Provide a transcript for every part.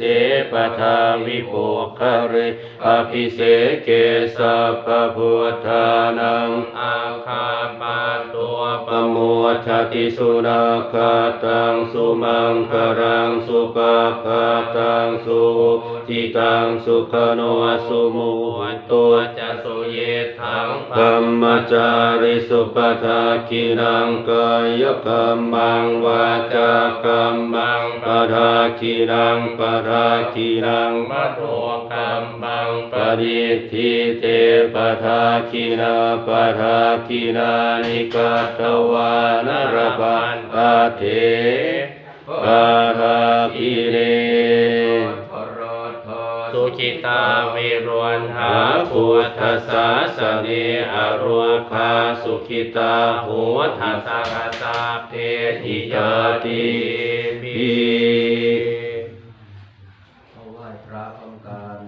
Este, ปทาวิปุคารอภิเสเกสัพพุทธานังอาคาปาตัวปโมทติสุนาคาตังสุมังคารังสุปาคาตังสุทิตังสุขโนสุมุตโตตัวจะสุเยทังธรรมจาริสุปทาคินังกายกรรมังวาจากรรมังปทาคินังปทาคิีนังมัตุกัมบังปฏิทิเตปทาคินาปทาคินานิกาตวานรบันอาเทปทาคิเนสุขิตาวิรวนหาพุทธศาสเนอรวคาสุขิตาหัวทัสสะสาเพหิยาติปี เอาไหว้พระพร้อมกัน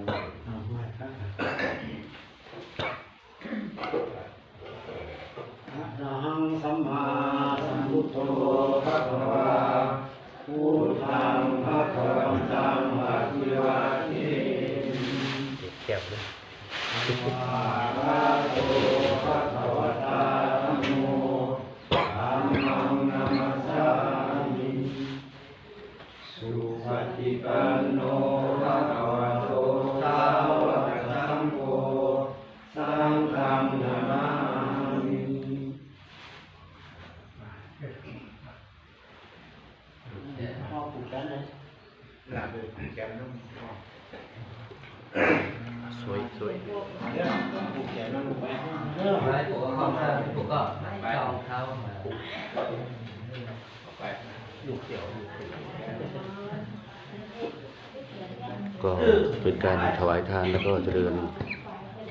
อะระ หังสัมมาสัมพุทโธพระวาพุทธังพระวันตังอภิวาเทเก็บเลยอะระโตพระวตาธัมโมธัมมังนามัสสามิสุปฏิปันโน สวยสวยก็เป็นการถวายทานแล้วก็เจริญ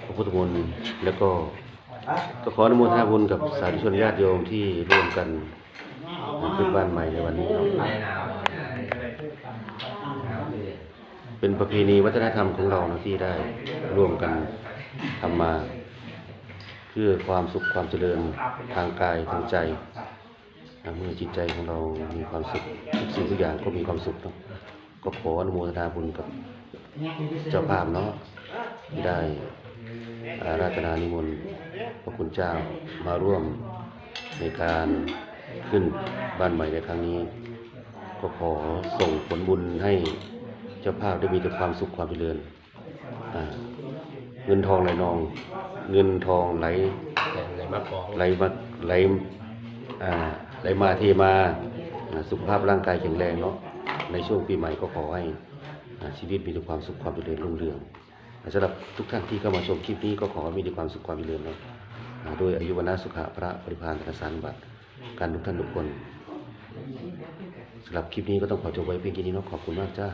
พระพุทธมนต์แล้วก็ก็ขออนุโมทนาบุญกับสาธุชนญาติโยมที่ร่วมกันขึ้นบ้านใหม่ในวันนี้ เป็นประเพณีวัฒนธรรมของเรานะที่ได้ร่วมกันทำมา เพื่อความสุขความเจริญทางกายทางใจเมื่อจิตใจของเรามีความสุขทุกสิ่งทุกอย่างก็มีความสุขเนาะก็ขออนุโมทนาบุญกับเจ้าภาพเนาะที่ได้อาราธนานิมนต์พระคุณเจ้ามาร่วมในการขึ้นบ้านใหม่ในครั้งนี้ ก็ขอส่งผลบุญให้เจ้าภาพได้มีแต่ความสุขความเจริญอ่าเงินทองไหลนอง เงินทองไหลเลยมากองไหลมาไหลอ่าไหลมาเทมาอ่าสุขภาพร่างกายแข็งแรงเนาะในช่วงปีใหม่ก็ขอให้อ่าชีวิตมีแต่ความสุขความเจริญรุ่งเรืองอ่าสำหรับทุกท่านที่เข้ามาชมคลิปนี้ก็ขอให้มีแต่ความสุขความเจริญเนาะอ่าโดยอายุวนาสุขะพระปริพานธนสารบัตรการทุกท่านทุกคน สำหรับคลิปนี้ก็ต้องขอจบไว้เพียงแค่นี้เนาะขอบคุณมากจ้า